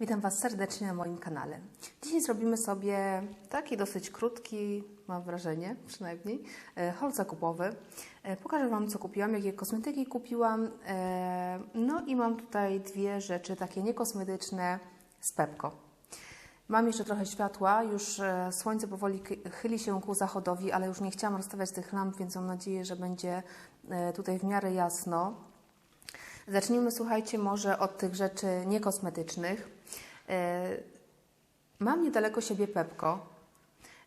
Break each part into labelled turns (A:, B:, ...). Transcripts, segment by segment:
A: Witam Was serdecznie na moim kanale. Dzisiaj zrobimy sobie taki dosyć krótki, mam wrażenie przynajmniej, e, haul zakupowy. E, Pokażę Wam, co kupiłam, jakie kosmetyki kupiłam. e, No i mam tutaj dwie rzeczy takie niekosmetyczne z Pepko. Mam jeszcze trochę światła, już słońce powoli chyli się ku zachodowi, ale już nie chciałam rozstawiać tych lamp, więc mam nadzieję, że będzie tutaj w miarę jasno. Zacznijmy, słuchajcie, może od tych rzeczy niekosmetycznych. E, Mam niedaleko siebie Pepko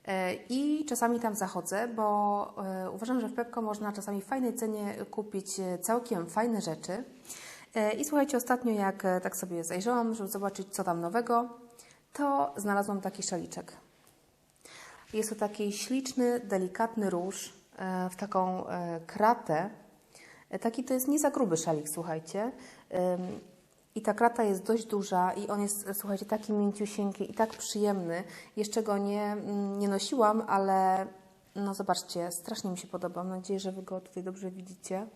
A: e, i czasami tam zachodzę, bo e, uważam, że w Pepko można czasami w fajnej cenie kupić całkiem fajne rzeczy. I słuchajcie, ostatnio jak tak sobie zajrzałam, żeby zobaczyć, co tam nowego, to znalazłam taki szaliczek. Jest to taki śliczny, delikatny róż w taką kratę. E, Taki to jest nie za gruby szalik, słuchajcie. I ta krata jest dość duża i on jest, słuchajcie, taki mięciusieńki i tak przyjemny. Jeszcze go nie, mm, nie nosiłam, ale no zobaczcie, strasznie mi się podoba. Mam nadzieję, że Wy go tutaj dobrze widzicie.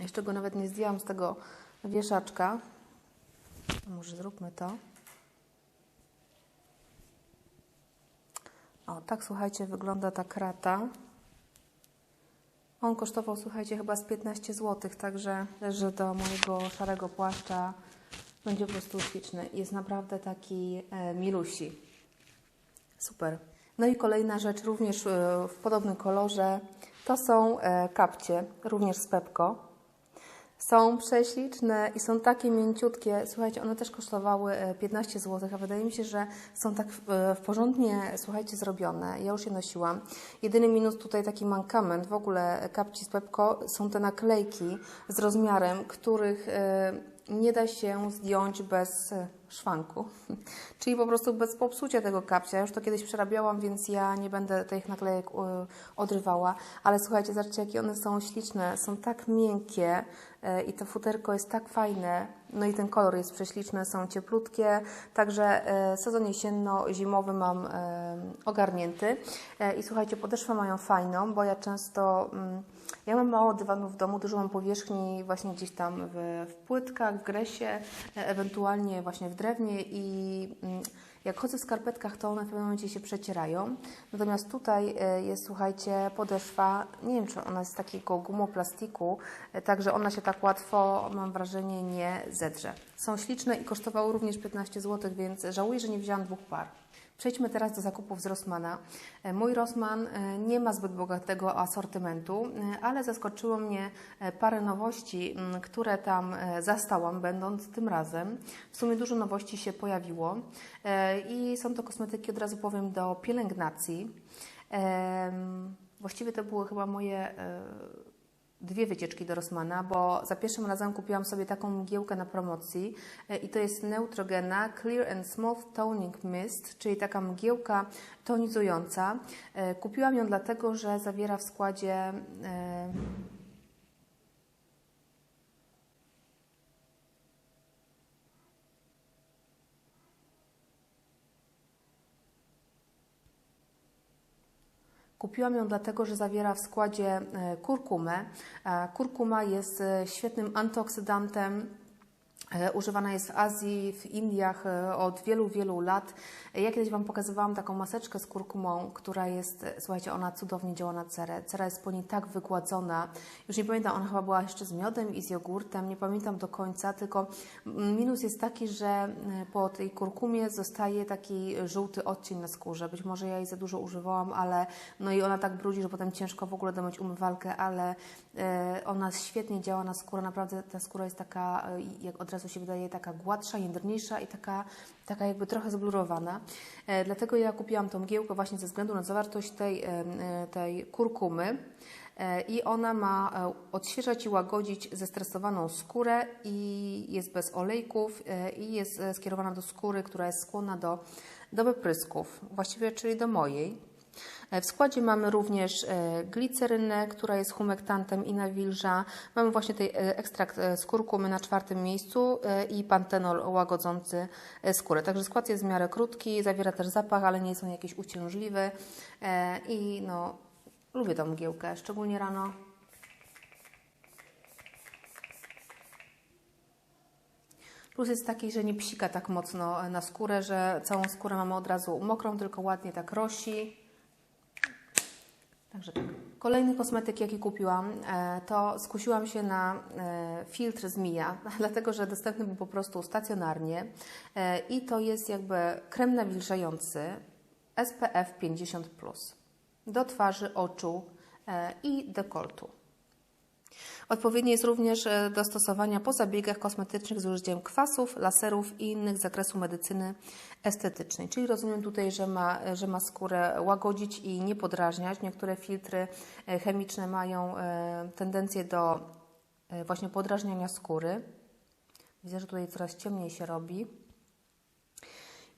A: Jeszcze go nawet nie zdjęłam z tego wieszaczka. Może zróbmy to. O, tak słuchajcie, wygląda ta krata. On kosztował, słuchajcie, chyba z 15 zł, także że do mojego szarego płaszcza będzie po prostu śliczny. Jest naprawdę taki e, milusi. Super. No i kolejna rzecz, również e, w podobnym kolorze, to są e, kapcie, również z Pepko. Są prześliczne i są takie mięciutkie. Słuchajcie, one też kosztowały e, 15 zł, a wydaje mi się, że są tak w, e, w porządnie, słuchajcie, zrobione. Ja już je nosiłam. Jedyny minus tutaj taki mankament w ogóle kapci z Pepko są te naklejki z rozmiarem, których e, nie da się zdjąć bez e, szwanku. Czyli po prostu bez popsucia tego kapcia. Ja już to kiedyś przerabiałam, więc ja nie będę tych naklejek e, odrywała. Ale słuchajcie, zobaczcie, jakie one są śliczne. Są tak miękkie e, i to futerko jest tak fajne. No i ten kolor jest prześliczny, są cieplutkie. Także sezon jesienno-zimowy mam ogarnięty. I słuchajcie, podeszwę mają fajną, bo ja często... Mm, ja mam mało dywanów w domu, dużo mam powierzchni właśnie gdzieś tam w, w płytkach, w gresie, e, ewentualnie właśnie w drewnie i mm, jak chodzę w skarpetkach, to one w pewnym momencie się przecierają. Natomiast tutaj e, jest, słuchajcie, podeszwa, nie wiem, czy ona jest z takiego gumoplastiku, e, także ona się tak łatwo, mam wrażenie, nie zedrze. Są śliczne i kosztowały również 15 zł, więc żałuję, że nie wzięłam dwóch par. Przejdźmy teraz do zakupów z Rossmana. E, Mój Rossmann e, nie ma zbyt bogatego asortymentu, e, ale zaskoczyło mnie parę nowości, m, które tam zastałam, będąc tym razem. W sumie dużo nowości się pojawiło i są to kosmetyki, od razu powiem, do pielęgnacji. Właściwie to były chyba moje dwie wycieczki do Rossmana, bo za pierwszym razem kupiłam sobie taką mgiełkę na promocji e, i to jest Neutrogena Clear and Smooth Toning Mist, czyli taka mgiełka tonizująca. E, Kupiłam ją dlatego, że zawiera w składzie Kupiłam ją dlatego, że zawiera w składzie e, kurkumę. Kurkuma jest e, świetnym antyoksydantem. E, Używana jest w Azji, w Indiach e, od wielu, wielu lat. E, Ja kiedyś Wam pokazywałam taką maseczkę z kurkumą, która jest, słuchajcie, ona cudownie działa na cerę. Cera jest po niej tak wygładzona. Już nie pamiętam, ona chyba była jeszcze z miodem i z jogurtem, nie pamiętam do końca, tylko minus jest taki, że po tej kurkumie zostaje taki żółty odcień na skórze. Być może ja jej za dużo używałam, ale no i ona tak brudzi, że potem ciężko w ogóle domyć umywalkę, ale ona świetnie działa na skórę. Naprawdę ta skóra jest taka, e, jak od razu się wydaje, taka gładsza, jędrniejsza i taka, taka jakby trochę zblurowana. E, dlatego ja kupiłam tą mgiełkę właśnie ze względu na zawartość tej, e, e, tej kurkumy. E, I ona ma e, odświeżać i łagodzić zestresowaną skórę i jest bez olejków e, i jest e, skierowana do skóry, która jest skłonna do, do wyprysków, właściwie czyli do mojej. W składzie mamy również e, glicerynę, która jest humektantem i nawilża. Mamy właśnie tej e, ekstrakt e, z kurkumy na czwartym miejscu i pantenol łagodzący skórę. Także skład jest w miarę krótki, zawiera też zapach, ale nie jest on jakiś uciążliwy i no, lubię tą mgiełkę, szczególnie rano. Plus jest taki, że nie psika tak mocno na skórę, że całą skórę mamy od razu mokrą, tylko ładnie tak rosi. Także tak. Kolejny kosmetyk, jaki kupiłam, e, to skusiłam się na e, filtr z Mija, dlatego że dostępny był po prostu stacjonarnie E, i to jest jakby krem nawilżający SPF 50+, do twarzy, oczu i dekoltu. Odpowiednie jest również e, do stosowania po zabiegach kosmetycznych z użyciem kwasów, laserów i innych z zakresu medycyny estetycznej. Czyli rozumiem tutaj, że ma, że ma skórę łagodzić i nie podrażniać. Niektóre filtry e, chemiczne mają e, tendencję do właśnie podrażniania skóry. Widzę, że tutaj coraz ciemniej się robi.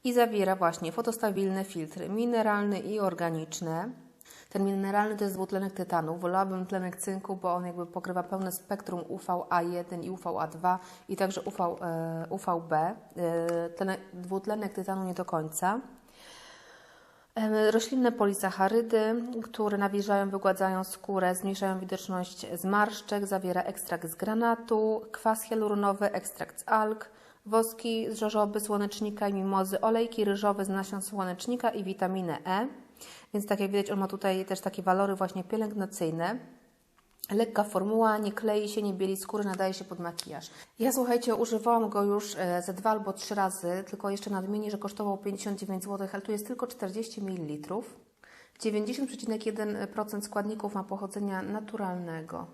A: I zawiera właśnie fotostabilne filtry mineralne i organiczne ten mineralny to jest dwutlenek tytanu. Wolałabym tlenek cynku, bo on jakby pokrywa pełne spektrum UVA1 i UVA2 i także UV, e, UVB. E, dwutlenek tytanu nie do końca. E, roślinne polisacharydy, które nawilżają, wygładzają skórę, zmniejszają widoczność zmarszczek, zawiera ekstrakt z granatu, kwas hialuronowy, ekstrakt z alg, woski z żożoby, słonecznika i mimozy, olejki ryżowe z nasion słonecznika i witaminę E. Więc tak jak widać, on ma tutaj też takie walory właśnie pielęgnacyjne. Lekka formuła, nie klei się, nie bieli skóry, nadaje się pod makijaż. Ja słuchajcie, używałam go już e, ze dwa albo trzy razy, tylko jeszcze nadmienię, że kosztował 59 zł, ale tu jest tylko 40 ml. 90,1% składników ma pochodzenia naturalnego.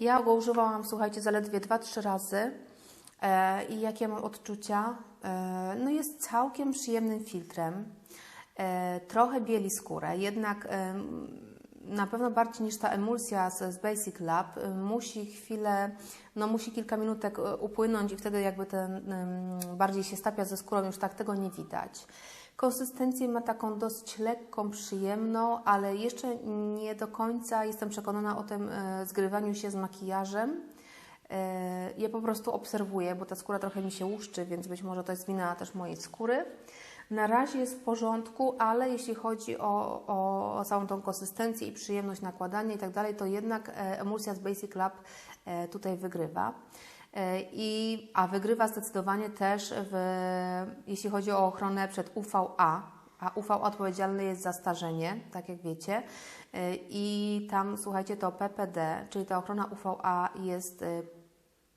A: Ja go używałam, słuchajcie, zaledwie 2-3 razy. E, I jakie mam odczucia? E, no jest całkiem przyjemnym filtrem. E, trochę bieli skórę, jednak e, na pewno bardziej niż ta emulsja z, Basic Lab e, musi chwilę, no musi kilka minutek upłynąć i wtedy jakby ten bardziej się stapia ze skórą, już tak tego nie widać. Konsystencję ma taką dosyć lekką, przyjemną, ale jeszcze nie do końca jestem przekonana o tym zgrywaniu się z makijażem. Ja po prostu obserwuję, bo ta skóra trochę mi się łuszczy, więc być może to jest wina też mojej skóry. Na razie jest w porządku, ale jeśli chodzi o, o, całą tą konsystencję i przyjemność nakładania i tak dalej, to jednak e, emulsja z Basic Lab e, tutaj wygrywa. E, I, a wygrywa zdecydowanie też, w, jeśli chodzi o ochronę przed UVA, a UVA odpowiedzialny jest za starzenie, tak jak wiecie. I tam, słuchajcie, to PPD, czyli ta ochrona UVA jest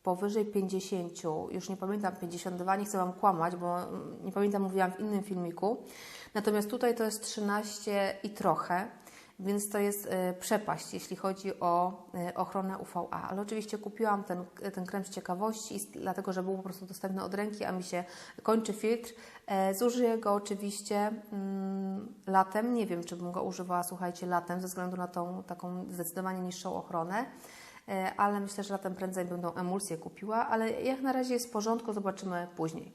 A: powyżej 50, już nie pamiętam 52, nie chcę Wam kłamać, bo nie pamiętam, mówiłam w innym filmiku. Natomiast tutaj to jest 13 i trochę, więc to jest y, przepaść, jeśli chodzi o y, ochronę UVA. Ale oczywiście kupiłam ten, ten krem z ciekawości, dlatego że był po prostu dostępny od ręki, a mi się kończy filtr. E, zużyję go oczywiście mm, latem. Nie wiem, czy bym go używała, słuchajcie, latem, ze względu na tą taką zdecydowanie niższą ochronę. E, ale myślę, że latem prędzej będą emulsję kupiła, ale jak na razie jest w porządku, zobaczymy później.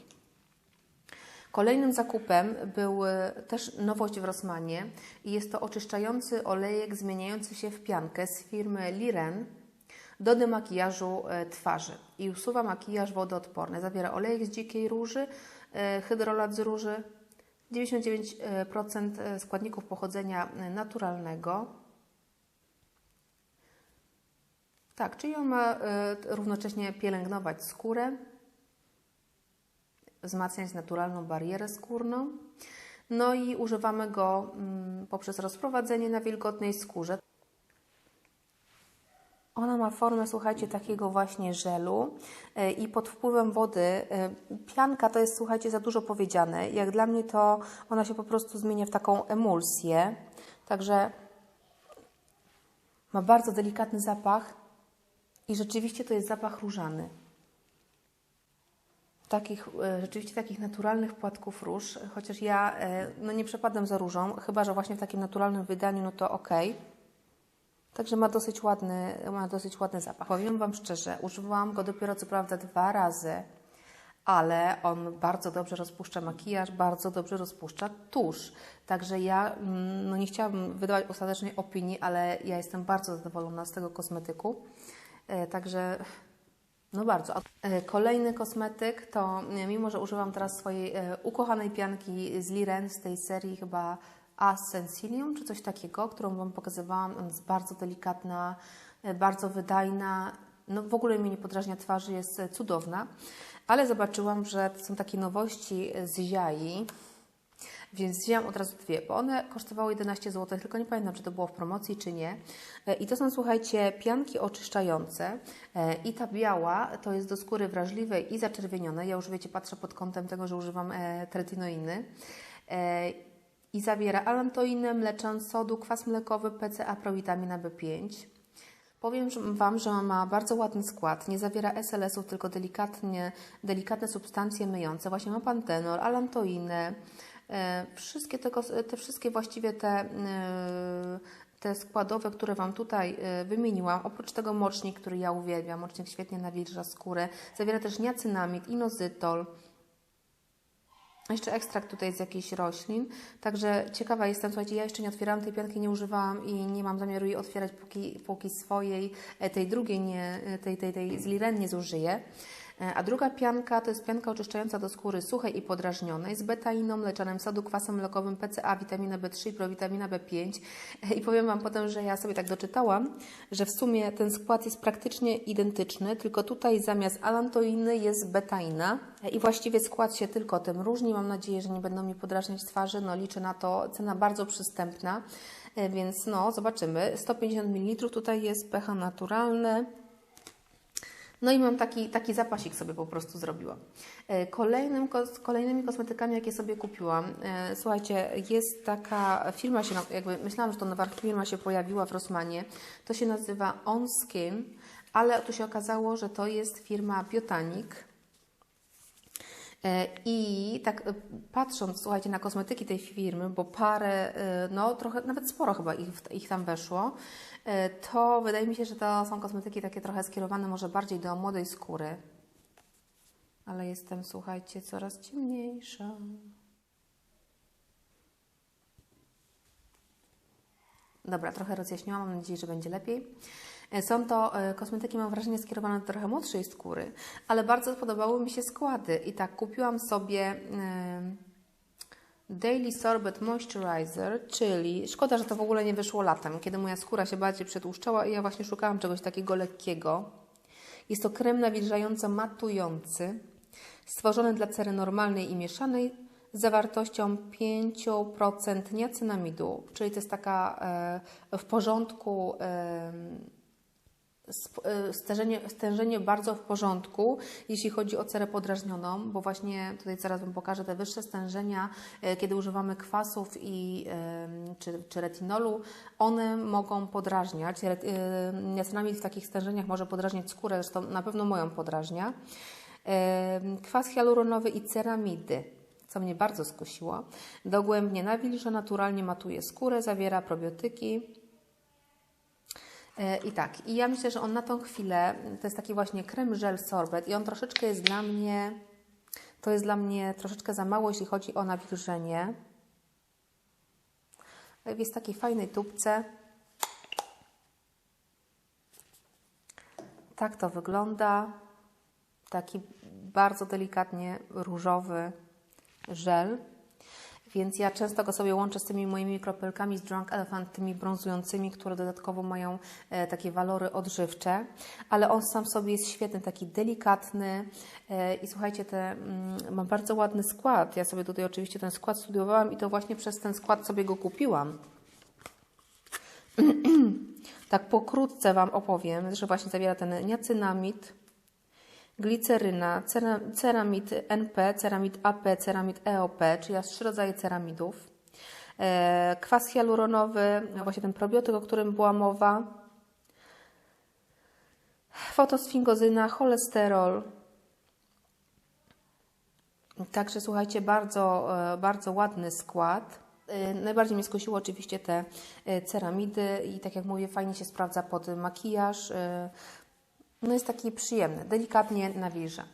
A: Kolejnym zakupem był e, też nowość w Rossmanie i jest to oczyszczający olejek zmieniający się w piankę z firmy Liren do demakijażu e, twarzy i usuwa makijaż wodoodporny. Zawiera olejek z dzikiej róży, hydrolat z róży, 99% składników pochodzenia naturalnego, Tak, czyli on ma y, równocześnie pielęgnować skórę, wzmacniać naturalną barierę skórną. No i używamy go y, poprzez rozprowadzenie na wilgotnej skórze. Ona ma formę, słuchajcie, takiego właśnie żelu y, i pod wpływem wody pianka to jest, słuchajcie, za dużo powiedziane. Jak dla mnie to ona się po prostu zmienia w taką emulsję. Także ma bardzo delikatny zapach, i rzeczywiście to jest zapach różany. Takich, e, rzeczywiście takich naturalnych płatków róż, chociaż ja e, no nie przepadam za różą, chyba że właśnie w takim naturalnym wydaniu, no to ok. Także ma dosyć ładny, ma dosyć ładny zapach. Powiem Wam szczerze, używałam go dopiero co prawda dwa razy, ale on bardzo dobrze rozpuszcza makijaż, bardzo dobrze rozpuszcza tusz. Także ja mm, no nie chciałabym wydawać ostatecznej opinii, ale ja jestem bardzo zadowolona z tego kosmetyku. E, także no bardzo. E, kolejny kosmetyk to, mimo że używam teraz swojej e, ukochanej pianki z Liren z tej serii chyba A Sensilium, czy coś takiego, którą Wam pokazywałam. Ona jest bardzo delikatna, bardzo wydajna no w ogóle mi nie podrażnia twarzy, jest e, cudowna. Ale zobaczyłam, że są takie nowości z Ziai, więc wzięłam od razu dwie, bo one kosztowały 11 zł, tylko nie pamiętam, czy to było w promocji, czy nie. E, I to są, słuchajcie, pianki oczyszczające. E, I ta biała to jest do skóry wrażliwej i zaczerwienionej. Ja już wiecie, patrzę pod kątem tego, że używam e, tretinoiny. I zawiera alantoinę, mleczan, sodu, kwas mlekowy, PCA, prowitamina B5. Powiem Wam, że ma bardzo ładny skład. Nie zawiera SLS-ów, tylko delikatnie, delikatne substancje myjące. Właśnie ma pantenol, alantoinę, wszystkie te, te wszystkie właściwie te, e, te składowe, które Wam tutaj e, wymieniłam, oprócz tego mocznik, który ja uwielbiam, mocznik świetnie nawilża skórę, zawiera też niacynamid, inozytol, jeszcze ekstrakt tutaj z jakichś roślin. Także ciekawa jestem, słuchajcie, ja jeszcze nie otwierałam tej pianki, nie używałam i nie mam zamiaru jej otwierać, póki, póki swojej, tej drugiej, nie, tej, tej, tej z Liren nie zużyję. E, a druga pianka to jest pianka oczyszczająca do skóry suchej i podrażnionej z betainą, mleczanem sodu, kwasem mlekowym, PCA, witaminę B3 i prowitaminę B5. E, I powiem Wam potem, że ja sobie tak doczytałam, że w sumie ten skład jest praktycznie identyczny, tylko tutaj zamiast alantoiny jest betaina e, i właściwie skład się tylko tym różni. Mam nadzieję, że nie będą mi podrażniać twarzy. No liczę na to. Cena bardzo przystępna, więc no zobaczymy. 150 ml tutaj jest pH naturalne. No i mam taki, taki zapasik sobie po prostu zrobiłam. E, kolejnym, kolejnymi kosmetykami, jakie sobie kupiłam, e, słuchajcie, jest taka firma się, jakby myślałam, że to nowa firma się pojawiła w Rosmanie. To się nazywa On Skin, ale tu się okazało, że to jest firma Biotanik. E, I tak patrząc, słuchajcie, na kosmetyki tej firmy, bo parę, no trochę, nawet sporo chyba ich, ich tam weszło, to wydaje mi się, że to są kosmetyki takie trochę skierowane może bardziej do młodej skóry. Ale jestem, słuchajcie, coraz ciemniejsza. Dobra, trochę rozjaśniłam, mam nadzieję, że będzie lepiej. E, są to e, kosmetyki, mam wrażenie, skierowane do trochę młodszej skóry, ale bardzo podobały mi się składy. I tak kupiłam sobie Daily Sorbet Moisturizer, czyli szkoda, że to w ogóle nie wyszło latem, kiedy moja skóra się bardziej przetłuszczała i ja właśnie szukałam czegoś takiego lekkiego. Jest to krem nawilżająco-matujący, stworzony dla cery normalnej i mieszanej z zawartością 5% niacynamidu, czyli to jest taka e, w porządku E, stężenie, stężenie bardzo w porządku, jeśli chodzi o cerę podrażnioną, bo właśnie tutaj zaraz Wam pokażę te wyższe stężenia, e, kiedy używamy kwasów i, czy, czy retinolu, one mogą podrażniać. Niacinamid w takich stężeniach może podrażniać skórę, zresztą na pewno moją podrażnia. Kwas hialuronowy i ceramidy co mnie bardzo skusiło. Dogłębnie nawilża, naturalnie matuje skórę, zawiera probiotyki, E, I tak, i ja myślę, że on na tą chwilę, to jest taki właśnie krem żel sorbet i on troszeczkę jest dla mnie, to jest dla mnie troszeczkę za mało, jeśli chodzi o nawilżenie. Jest w takiej fajnej tubce. Tak to wygląda. Taki bardzo delikatnie różowy żel. Więc ja często go sobie łączę z tymi moimi kropelkami z Drunk Elephant, tymi brązującymi, które dodatkowo mają e, takie walory odżywcze, ale on sam sobie jest świetny, taki delikatny e, i słuchajcie, te, mm, ma bardzo ładny skład. Ja sobie tutaj oczywiście ten skład studiowałam i to właśnie przez ten skład sobie go kupiłam. tak pokrótce Wam opowiem, że właśnie zawiera ten niacynamid, gliceryna, ceramid NP, ceramid AP, ceramid EOP, czyli aż trzy rodzaje ceramidów, e, kwas hialuronowy, właśnie ten probiotyk, o którym była mowa, fotosfingozyna, cholesterol. Także słuchajcie, bardzo, e, bardzo ładny skład. E, najbardziej mnie skusiło oczywiście te ceramidy i tak jak mówię, fajnie się sprawdza pod makijaż, no jest taki przyjemny, delikatnie nawilża.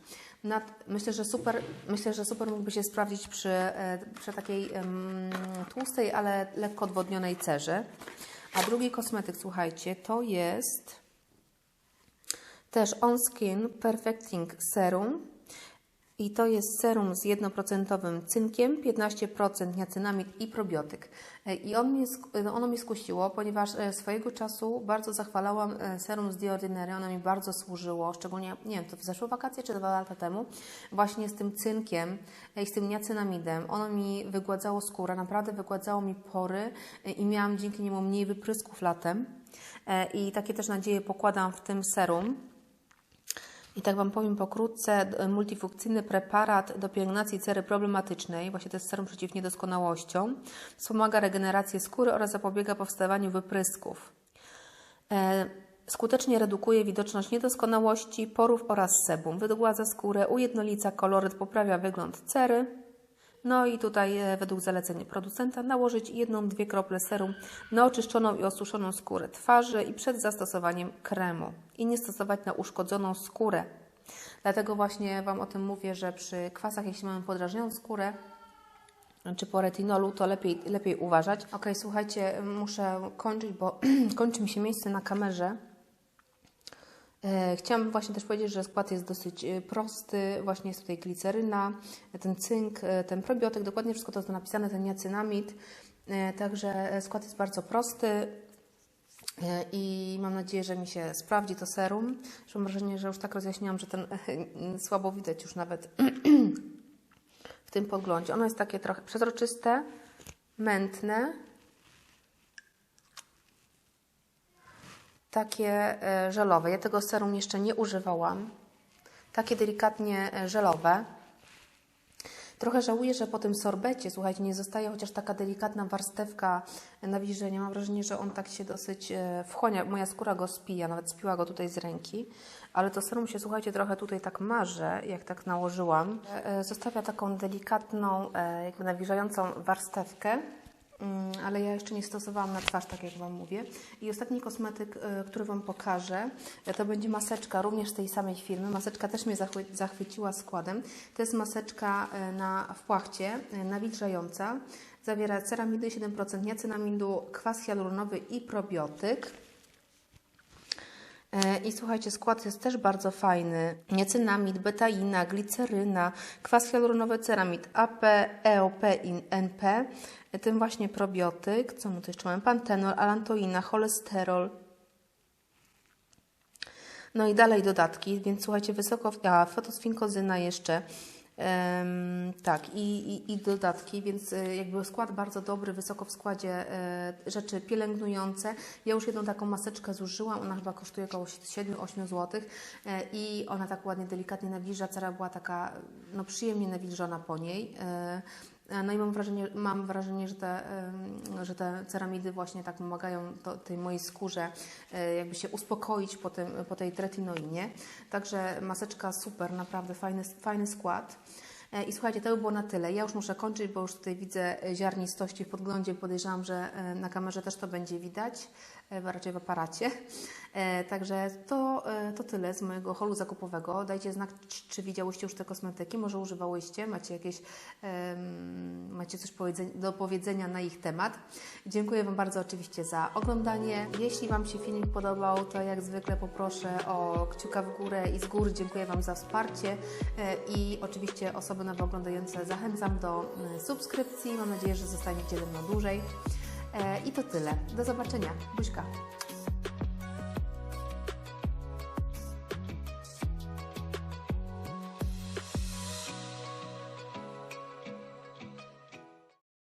A: Nad, myślę, że super, myślę, że super mógłby się sprawdzić przy, e, przy takiej tłustej, ale lekko odwodnionej cerze. A drugi kosmetyk, słuchajcie, to jest też On Skin Perfecting Serum. I to jest serum z 1% cynkiem, 15% niacynamid i probiotyk. E, I on mnie, no ono mnie skusiło, ponieważ e, swojego czasu bardzo zachwalałam e, serum z The Ordinary. Ono mi bardzo służyło, szczególnie, nie wiem, to w zeszłe wakacje czy dwa lata temu, właśnie z tym cynkiem e, i z tym niacynamidem. Ono mi wygładzało skórę, naprawdę wygładzało mi pory e, i miałam dzięki niemu mniej wyprysków latem. E, I takie też nadzieje pokładam w tym serum. I tak Wam powiem pokrótce, multifunkcyjny preparat do pielęgnacji cery problematycznej, właśnie to jest serum przeciw niedoskonałościom, wspomaga regenerację skóry oraz zapobiega powstawaniu wyprysków. E, skutecznie redukuje widoczność niedoskonałości, porów oraz sebum, wygładza skórę, ujednolica koloryt, poprawia wygląd cery. No i tutaj e, według zaleceń producenta nałożyć jedną, dwie krople serum na oczyszczoną i osuszoną skórę twarzy i przed zastosowaniem kremu i nie stosować na uszkodzoną skórę. Dlatego właśnie Wam o tym mówię, że przy kwasach, jeśli mamy podrażnioną skórę, czy po retinolu, to lepiej, lepiej uważać. Ok, słuchajcie, muszę kończyć, bo kończy mi się miejsce na kamerze. E, Chciałam właśnie też powiedzieć, że skład jest dosyć e, prosty. Właśnie jest tutaj gliceryna, ten cynk, e, ten probiotyk, dokładnie wszystko to jest napisane, ten niacynamid. Także skład jest bardzo prosty i mam nadzieję, że mi się sprawdzi to serum. Że mam wrażenie, że już tak rozjaśniłam, że ten słabo widać już nawet w tym podglądzie. Ono jest takie trochę przezroczyste, mętne, takie e, żelowe. Ja tego serum jeszcze nie używałam. Takie delikatnie e, żelowe. Trochę żałuję, że po tym sorbecie, słuchajcie, nie zostaje chociaż taka delikatna warstewka nawilżenia. Mam wrażenie, że on tak się dosyć e, wchłania. Moja skóra go spija, nawet spiła go tutaj z ręki. Ale to serum się, słuchajcie, trochę tutaj tak marze, jak tak nałożyłam. Zostawia taką delikatną, jakby nawilżającą warstewkę. Mm, ale ja jeszcze nie stosowałam na twarz, tak jak Wam mówię. I ostatni kosmetyk, y, który Wam pokażę, y, to będzie maseczka również z tej samej firmy. Maseczka też mnie zachwy- zachwyciła składem. To jest maseczka y, na w płachcie, nawilżająca. Zawiera ceramidy 7% niacynamidu, kwas hialuronowy i probiotyk. E, I słuchajcie, skład jest też bardzo fajny. Niacynamid, betaina, gliceryna, kwas hialuronowy, ceramid AP, EOP i NP, e, tym właśnie probiotyk, co my tu jeszcze mamy, pantenol, alantoina, cholesterol. No i dalej dodatki, więc słuchajcie, wysoko, a fotosfinkozyna jeszcze. Tak, i, i, i dodatki, więc y, jakby skład bardzo dobry, wysoko w składzie e, rzeczy pielęgnujące. Ja już jedną taką maseczkę zużyłam, ona chyba kosztuje około 7-8 zł e, i ona tak ładnie, delikatnie nawilża, cera była taka no, przyjemnie nawilżona po niej. E, no i mam wrażenie, mam wrażenie że, te, że te ceramidy właśnie tak pomagają tej mojej skórze e, jakby się uspokoić po, tym, po tej tretinoinie. Także maseczka super, naprawdę fajny, fajny skład. E, I słuchajcie, to by było na tyle. Ja już muszę kończyć, bo już tutaj widzę ziarnistości w podglądzie. Podejrzewam, że na kamerze też to będzie widać, e, a raczej w aparacie. E, Także to, e, to tyle z mojego holu zakupowego. Dajcie znak, czy, widziałyście już te kosmetyki, może używałyście, macie jakieś, em, macie coś do powiedzenia na ich temat. Dziękuję Wam bardzo oczywiście za oglądanie. Jeśli Wam się filmik podobał, to jak zwykle poproszę o kciuka w górę i z góry dziękuję Wam za wsparcie e, i oczywiście osoby nowo oglądające zachęcam do e, subskrypcji. Mam nadzieję, że zostaniecie ze mną dłużej. E, I to tyle. Do zobaczenia. Buźka.